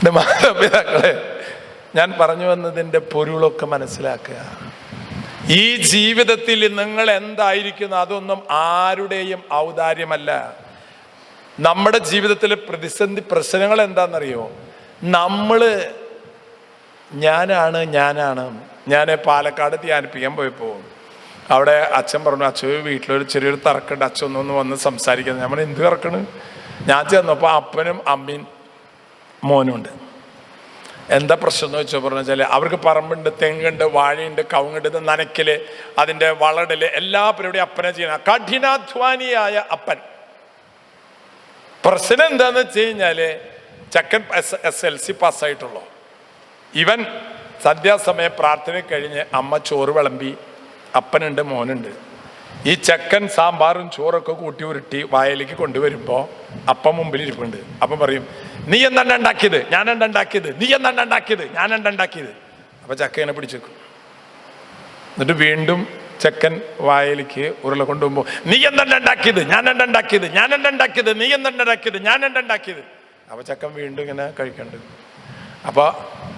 എന്റെ മാതാപിതാക്കളെ ഞാൻ പറഞ്ഞു വന്നതിന്റെ പൊരുളൊക്കെ മനസ്സിലാക്കുക. ഈ ജീവിതത്തിൽ നിങ്ങൾ എന്തായിരിക്കുന്നു അതൊന്നും ആരുടെയും ഔദാര്യമല്ല. നമ്മുടെ ജീവിതത്തിലെ പ്രതിസന്ധി പ്രശ്നങ്ങൾ എന്താണെന്നറിയോ? നമ്മൾ ഞാനാണ് ഞാനാണ്. ഞാൻ പാലക്കാട് ധ്യാനിപ്പിക്കാൻ പോയപ്പോൾ അവിടെ അച്ഛൻ പറഞ്ഞു അച്ഛൻ വീട്ടിലൊരു ചെറിയൊരു തർക്കമുണ്ട്. അച്ഛൻ ഒന്നൊന്ന് വന്ന് സംസാരിക്കുന്നത് നമ്മൾ എന്ത് തർക്കണ് ഞാൻ ചെന്നപ്പോൾ അപ്പനും അമ്മയും മോനും ഉണ്ട് എന്താ പ്രശ്നം എന്ന് വെച്ചാൽ പറഞ്ഞു വെച്ചാൽ അവർക്ക് പറമ്പുണ്ട് തെങ്ങുണ്ട് വാഴയുണ്ട് കവുങ്ങുണ്ട് നനയ്ക്കൽ അതിന്റെ വളടൽ എല്ലാ പരിപാടിയും അപ്പനെ ചെയ്യണം കഠിനാധ്വാനിയായ അപ്പൻ. പ്രശ്നം എന്താന്ന് വെച്ച് കഴിഞ്ഞാൽ ചക്കൻ എസ് എൽ സി പാസ്സായിട്ടുള്ളൂ. ഇവൻ സന്ധ്യാസമയം പ്രാർത്ഥന കഴിഞ്ഞ് അമ്മ ചോറ് വിളമ്പി അപ്പനുണ്ട് മോനുണ്ട്. ഈ ചക്കൻ സാമ്പാറും ചോറൊക്കെ കൂട്ടി ഉരുട്ടി വായലേക്ക് കൊണ്ടുവരുമ്പോൾ അപ്പം മുമ്പിൽ ഇരിപ്പുണ്ട്. അപ്പം പറയും നീ എന്താണ് ഉണ്ടാക്കിയത്? ഞാൻ എന്താ ഉണ്ടാക്കിയത്? നീ എന്താണ് ഉണ്ടാക്കിയത്? ഞാൻ എന്താ ഉണ്ടാക്കിയത് ചക്ക ചക്കനെ പിടിച്ചേക്കും. എന്നിട്ട് വീണ്ടും ചക്കൻ വായലിക്ക് ഉരുള കൊണ്ടുപോകുമ്പോൾ നീ എന്താ ഉണ്ടാക്കിയത്? ഞാൻ എന്താ ഉണ്ടാക്കിയത്? ഞാൻ എന്താ ഉണ്ടാക്കിയത്? നീ എന്താ ഉണ്ടാക്കിയത്? ഞാൻ എന്താ ഉണ്ടാക്കിയത്? അപ്പൊ ചക്കൻ വീണ്ടും ഇങ്ങനെ കഴിക്കണ്ട്. അപ്പൊ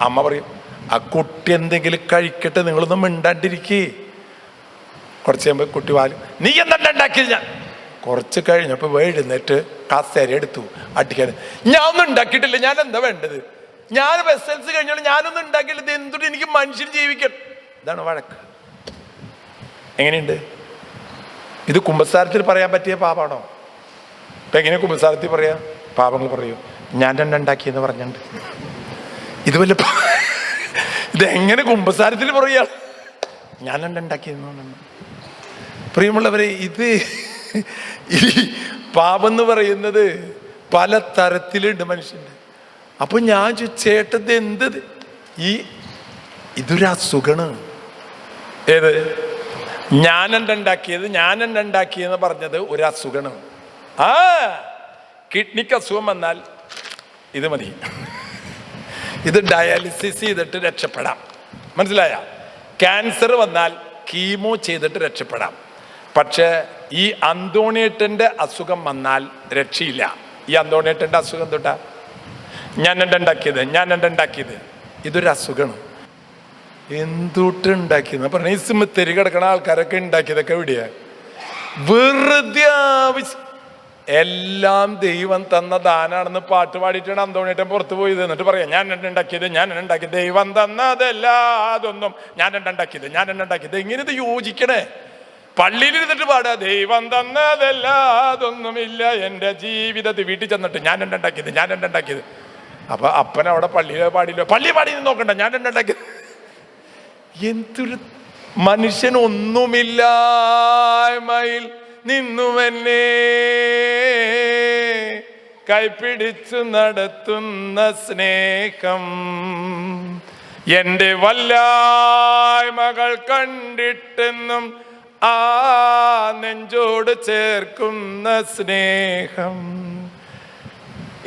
അമ്മ പറയും ആ കുട്ടി എന്തെങ്കിലും കഴിക്കട്ടെ നിങ്ങളൊന്നും മിണ്ടാണ്ടിരിക്കേ. കുറച്ച് കഴിയുമ്പോൾ കുട്ടി വാലും. നീ എന്നല്ല ഉണ്ടാക്കിയത് ഞാൻ? കുറച്ച് കഴിഞ്ഞപ്പോൾ വേഴുന്നിട്ട് കസേര എടുത്തു അടിക്കാൻ. ഞാൻ ഒന്നും ഉണ്ടാക്കിയിട്ടില്ല ഞാൻ എന്താ വേണ്ടത്? ഞാൻ എസ് എൽ സി കഴിഞ്ഞാൽ ഞാനൊന്നും ഉണ്ടാക്കിയില്ല എന്തുകൊണ്ട് എനിക്ക് മനുഷ്യൻ ജീവിക്കണം ഇതാണ് വഴക്ക്. എങ്ങനെയുണ്ട്? ഇത് കുമ്പസാരത്തിൽ പറയാൻ പറ്റിയ പാപാണോ? ഇപ്പം എങ്ങനെ കുമ്പസാരത്തിൽ പറയാം? പാപങ്ങൾ പറയൂ. ഞാൻ രണ്ടുണ്ടാക്കിയെന്ന് പറഞ്ഞിട്ടുണ്ട്. ഇത് വല്ല ഇതെങ്ങനെ കുമ്പസാരത്തിൽ പറയാ? ഞാൻ രണ്ടുണ്ടാക്കിയെന്ന് പറഞ്ഞു പ്രിയമുള്ളവരെ ഇത് ഈ പാപം പറയുന്നത് പല തരത്തിലുണ്ട് മനുഷ്യന്റെ അപ്പൊ ഞാൻ ചേട്ടത് എന്തത് ഈ ഇതൊരു അസുഖമാണ് ഏത്? ഞാൻ ഉണ്ടാക്കിയത്? ഞാൻ ഉണ്ടാക്കിയെന്ന് പറഞ്ഞത് ഒരു അസുഖമാണ് ആ കിഡ്നിക്ക് അസുഖം വന്നാൽ ഇത് മതി. ഇത് ഡയാലിസിസ് ചെയ്തിട്ട് രക്ഷപ്പെടാം. മനസ്സിലായ? ക്യാൻസർ വന്നാൽ കീമോ ചെയ്തിട്ട് രക്ഷപ്പെടാം. പക്ഷേ ഈ അന്തോണിയേട്ടന്റെ അസുഖം വന്നാൽ രക്ഷയില്ല. ഈ അന്തോണിയേട്ടന്റെ അസുഖം തൊട്ടാ ഞാൻ ഉണ്ടാക്കിയത്? ഞാൻ ഉണ്ടാക്കിയത്? ഇതൊരു അസുഖമാണ്. എന്തുട്ട് ഉണ്ടാക്കിയത്? പറഞ്ഞ ഈ സിമിത്തേരി കിടക്കണ ആൾക്കാരൊക്കെ ഉണ്ടാക്കിയതൊക്കെ എവിടെയാ? വെറുതെ ആവശ്യം എല്ലാം ദൈവം തന്ന ദാനാണെന്ന് പാട്ട് പാടിയിട്ടാണ് അന്തോണിയേട്ടൻ പുറത്തു പോയത്. എന്നിട്ട് പറയാം ഞാൻ എന്നെ ഉണ്ടാക്കിയത്? ഞാൻ എന്നെ ഉണ്ടാക്കിയത്? ദൈവം തന്നതല്ല അതൊന്നും. ഞാൻ ഉണ്ടാക്കിയത്? ഞാൻ എന്നെ ഉണ്ടാക്കിയത്? എങ്ങനെ ഇത് യോജിക്കണേ. പള്ളിയിൽ ഇരുന്നിട്ട് പാടുക. ദൈവം തന്നതല്ല അതൊന്നുമില്ല എന്റെ ജീവിതത്തിൽ വീട്ടിൽ ചെന്നിട്ട് ഞാൻ രണ്ടുണ്ടാക്കിയത് ഞാൻ രണ്ടുണ്ടാക്കിയത് അപ്പൊ അപ്പൻ അവിടെ പള്ളിയിൽ പാടിയില്ല. പള്ളി പാടി നോക്കണ്ട ഞാൻ രണ്ടുണ്ടാക്കിയത് എന്തൊരു മനുഷ്യൻ ഒന്നുമില്ലായ്മയിൽ നിന്നുവെന്നേ കൈപിടിച്ചു നടത്തുന്ന സ്നേഹം. എന്റെ വല്ലായ്മകൾ കണ്ടിട്ടെന്നും ആ നെഞ്ചോട് ചേർക്കുന്ന സ്നേഹം.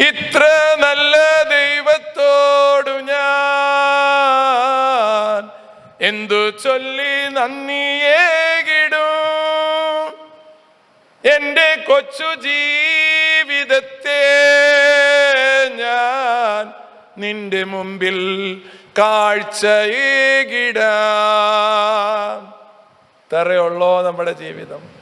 ഇത്ര നല്ല ദൈവത്തോടു ഞാൻ എന്തു ചൊല്ലി നന്ദിയേകിടും എന്റെ കൊച്ചു ജീവിതത്തെ ഞാൻ നിന്റെ മുമ്പിൽ കാഴ്ചയേകിടാം തറയുള്ളോ നമ്മുടെ ജീവിതം.